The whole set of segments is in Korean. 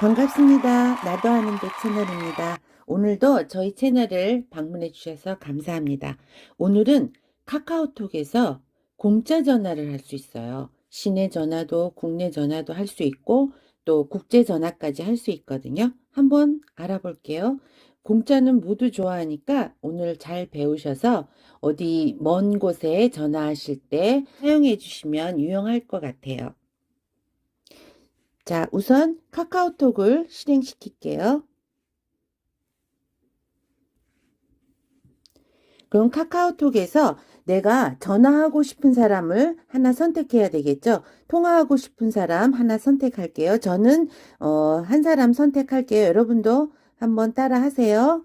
반갑습니다. 나도 하는데 채널입니다. 오늘도 저희 채널을 방문해 주셔서 감사합니다. 오늘은 카카오톡에서 공짜 전화를 할 수 있어요. 시내 전화도 국내 전화도 할 수 있고 또 국제 전화까지 할 수 있거든요. 한번 알아볼게요. 공짜는 모두 좋아하니까 오늘 잘 배우셔서 어디 먼 곳에 전화하실 때 사용해 주시면 유용할 것 같아요. 자, 우선 카카오톡을 실행시킬게요. 그럼 카카오톡에서 내가 전화하고 싶은 사람을 하나 선택해야 되겠죠? 통화하고 싶은 사람 하나 선택할게요. 저는 어, 한 사람 선택할게요. 여러분도 한번 따라 하세요.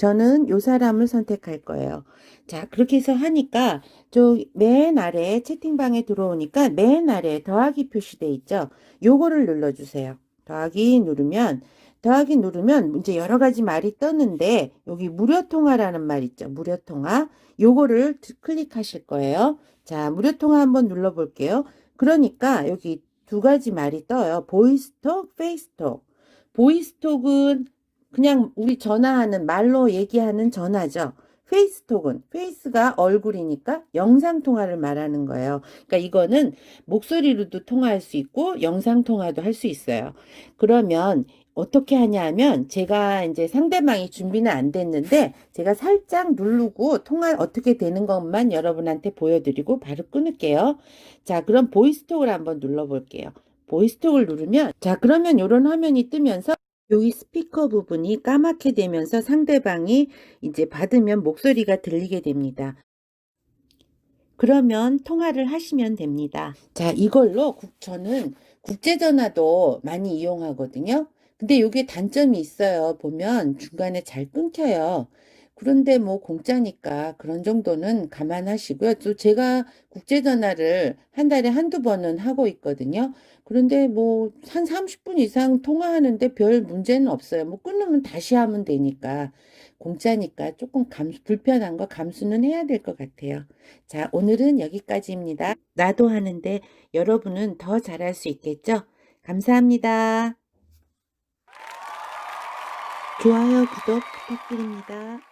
저는 요 사람을 선택할 거예요. 자, 그렇게 해서 하니까 저맨 아래 채팅방에 들어오니까 맨 아래 더하기 표시돼 있죠? 요거를 눌러 주세요. 더하기 누르면 더하기 누르면 이제 여러 가지 말이 떴는데 여기 무료 통화라는 말 있죠? 무료 통화. 요거를 클릭하실 거예요. 자, 무료 통화 한번 눌러 볼게요. 그러니까 여기 두 가지 말이 떠요. 보이스톡, 페이스톡. 보이스톡은 그냥 우리 전화하는 말로 얘기하는 전화죠. 페이스톡은 페이스가 얼굴이니까 영상 통화를 말하는 거예요. 그러니까 이거는 목소리로도 통화할 수 있고 영상 통화도 할 수 있어요. 그러면 어떻게 하냐 하면 제가 이제 상대방이 준비는 안 됐는데 제가 살짝 누르고 통화 어떻게 되는 것만 여러분한테 보여드리고 바로 끊을게요. 자, 그럼 보이스톡을 한번 눌러 볼게요. 보이스톡을 누르면 자, 그러면 이런 화면이 뜨면서 여기 스피커 부분이 까맣게 되면서 상대방이 이제 받으면 목소리가 들리게 됩니다. 그러면 통화를 하시면 됩니다. 자, 이걸로 국, 저는 국제전화도 많이 이용하거든요. 근데 이게 단점이 있어요. 보면 중간에 잘 끊겨요. 그런데 뭐 공짜니까 그런 정도는 감안하시고요. 또 제가 국제전화를 한 달에 한두 번은 하고 있거든요. 그런데 뭐 한 30분 이상 통화하는데 별 문제는 없어요. 뭐 끊으면 다시 하면 되니까 공짜니까 조금 감수, 불편한 거 감수는 해야 될 것 같아요. 자, 오늘은 여기까지입니다. 나도 하는데 여러분은 더 잘할 수 있겠죠? 감사합니다. 좋아요, 구독 부탁드립니다.